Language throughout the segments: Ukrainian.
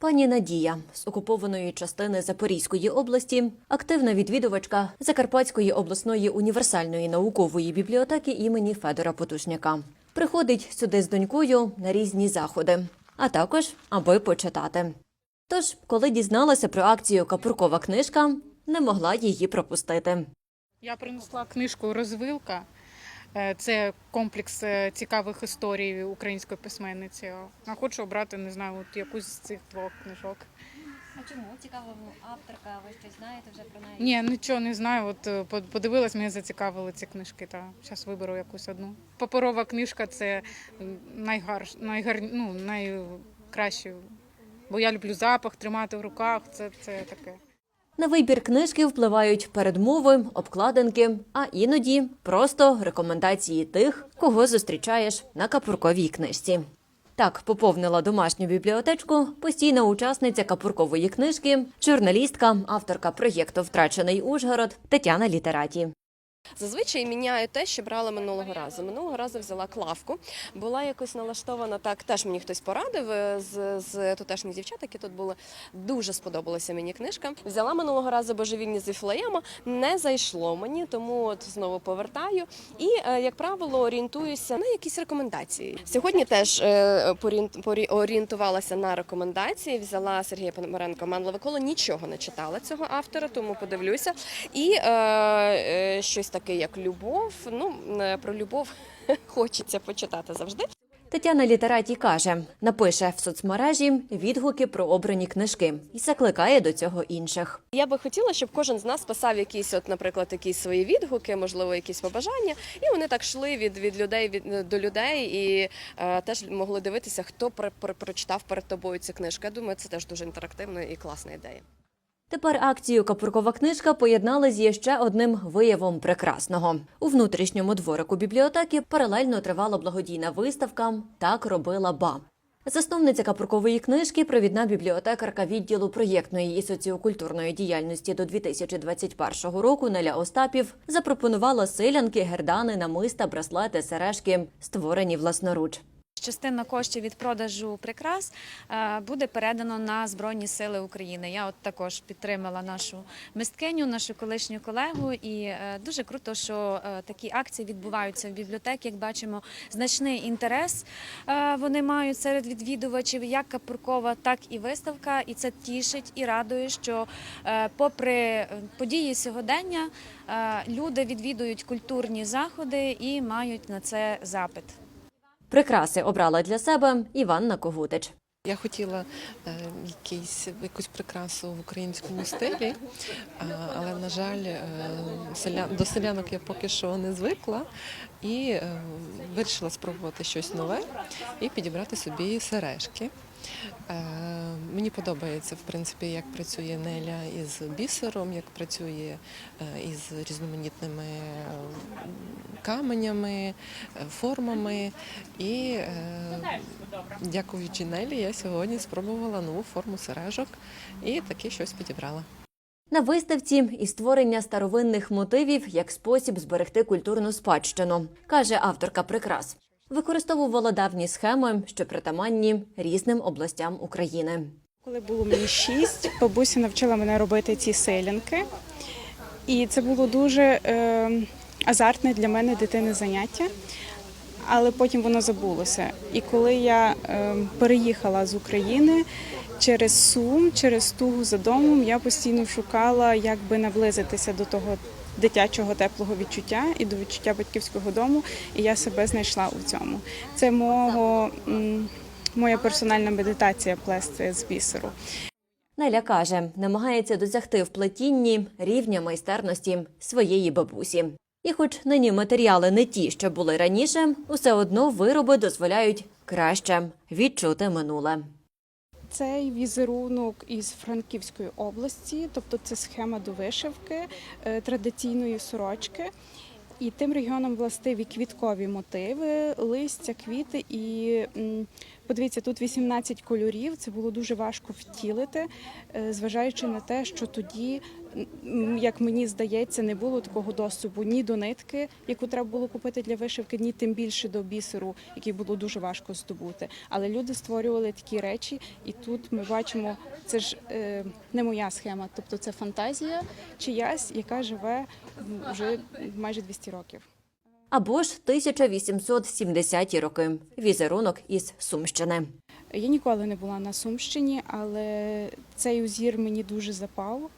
Пані Надія з окупованої частини Запорізької області, активна відвідувачка Закарпатської обласної універсальної наукової бібліотеки імені Федора Потушняка. Приходить сюди з донькою на різні заходи, а також аби почитати. Тож, коли дізналася про акцію Капуркова книжка, не могла її пропустити. Я принесла книжку Розвилка. Е, Це комплекс е, цікавих історій української письменниці. А хочу обрати, не знаю, от якусь з цих двох книжок. А чому цікава авторка? Ви щось знаєте вже про неї? Ні, нічого не знаю. От е, подивилась, мене зацікавили ці книжки. Та зараз виберу якусь одну. Паперова книжка це найгар, найгар, ну, найкраще. Бо я люблю запах, тримати в руках. Це, це таке. На вибір книжки впливають передмови, обкладинки, а іноді просто рекомендації тих, кого зустрічаєш на капурковій книжці. Так поповнила домашню бібліотечку постійна учасниця капуркової книжки, журналістка, авторка проєкту Втрачений Ужгород Тетяна Літераті. Зазвичай міняю те, що брала минулого разу. Минулого разу взяла клавку. Була якось налаштована так. Теж мені хтось порадив е, з, з тутешніх дівчат, які тут були. Дуже сподобалася мені книжка. Взяла минулого разу божевільні з Іфлеєма. Не зайшло мені, тому от знову повертаю. І, е, як правило, орієнтуюся на якісь рекомендації. Сьогодні теж е, орієнтувалася на рекомендації. Взяла Сергія Пономаренка Манлове коло. Нічого не читала цього автора, тому подивлюся. І щось таке, як любов. Ну е, про любов хочеться почитати завжди. Тетяна Літераті каже, напише в соцмережі відгуки про обрані книжки і закликає до цього інших. Я би хотіла, щоб кожен з нас писав якісь, от, наприклад, якісь свої відгуки, можливо, якісь побажання, і вони так йшли від, від людей від до людей і е, теж могли дивитися, хто про, про, прочитав перед тобою цю книжку. Я думаю, це теж дуже інтерактивна і класна ідея. Тепер акцію Капуркова книжка поєднали з ще одним виявом прекрасного. У внутрішньому дворику бібліотеки паралельно тривала благодійна виставка Так робила ба. Засновниця Капуркової книжки, провідна бібліотекарка відділу проєктної і соціокультурної діяльності до 2021 року Неля Остапів запропонувала силянки, гердани, намиста, браслети, сережки, створені власноруч. Частина коштів від продажу прикрас е, буде передано на Збройні Сили України. Я от також підтримала нашу мисткиню, нашу колишню колегу, і е, дуже круто, що е, такі акції відбуваються в бібліотекі. Як бачимо, значний інтерес вони мають серед відвідувачів, як Капуркова, так і виставка. І це тішить і радує, що попри події сьогодення люди відвідують культурні заходи і мають на це запит. Прикраси обрала для себе Іванна Когутич. Я хотіла е, якийсь, якусь прикрасу в українському стилі, але, на жаль, е, селя, до селянок я поки що не звикла і е, вирішила спробувати щось нове і підібрати собі сережки. Е, Мені подобається, в принципі, як працює Неля із бісером, як працює е, із різноманітними е, каменями, формами. І дякуючи Нелі, я сьогодні спробувала нову форму сережок і таки щось підібрала. На виставці і створення старовинних мотивів як спосіб зберегти культурну спадщину, каже авторка прикрас. Використовувала давні схеми, що притаманні різним областям України. Коли було мені шість, бабуся навчила мене робити ці селянки. І це було дуже е, азартне для мене дитини заняття, але потім воно забулося. І коли я е, переїхала з України через Сум, через тугу за домом, я постійно шукала, як би наблизитися до того дитячого теплого відчуття і до відчуття батьківського дому. І я себе знайшла у цьому. Це мого. Моя персональна медитація плести з бісеру. Неля каже, намагається досягти в плетінні рівня майстерності своєї бабусі. І, хоч нині матеріали не ті, що були раніше, усе одно вироби дозволяють краще відчути минуле. Цей візерунок із Франківської області, тобто це схема до вишивки е, традиційної сорочки. І тим регіонам властиві квіткові мотиви, листя, квіти. І подивіться, тут 18 кольорів. Це було дуже важко втілити, е, зважаючи на те, що тоді як мені здається, не було такого доступу ні до нитки, яку треба було купити для вишивки, ні тим більше до бісеру, який було дуже важко здобути. Але люди створювали такі речі, і тут ми бачимо, це ж е, не моя схема, тобто це фантазія чиясь, яка живе вже майже 200 років. Або ж 1870-ті роки. Візерунок із Сумщини. Я ніколи не була на Сумщині, але цей узір мені дуже запав.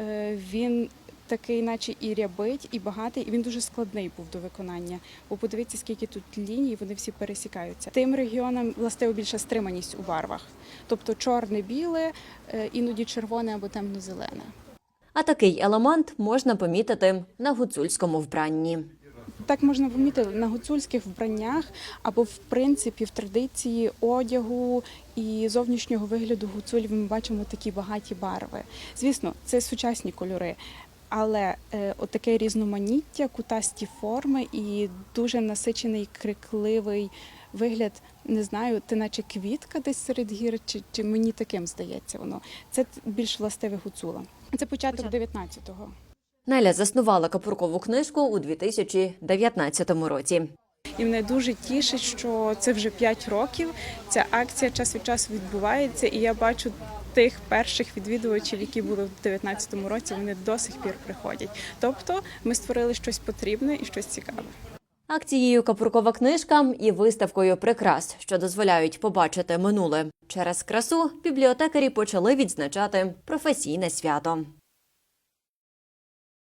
Е, Він такий, наче і рябить, і багатий, і він дуже складний був до виконання. Бо подивіться, скільки тут ліній, вони всі пересікаються. Тим регіонам властиво більша стриманість у барвах, тобто чорне, біле, е, іноді червоне або темно-зелене. А такий елемент можна помітити на гуцульському вбранні. Так можна помітити на гуцульських вбраннях або в принципі в традиції одягу і зовнішнього вигляду гуцулів ми бачимо такі багаті барви. Звісно, це сучасні кольори. Але е, отаке різноманіття, кутасті форми і дуже насичений, крикливий вигляд. Не знаю, ти наче квітка десь серед гір, чи, чи мені таким здається воно. Це більш властиве гуцула. Це початок 19-го. Неля заснувала капуркову книжку у 2019 році. І мене дуже тішить, що це вже 5 років. Ця акція час від часу відбувається, і я бачу тих перших відвідувачів, які були в 2019 році. Вони до сих пір приходять. Тобто, ми створили щось потрібне і щось цікаве. Акцією Капуркова книжка і виставкою прикрас, що дозволяють побачити минуле. Через красу бібліотекарі почали відзначати професійне свято.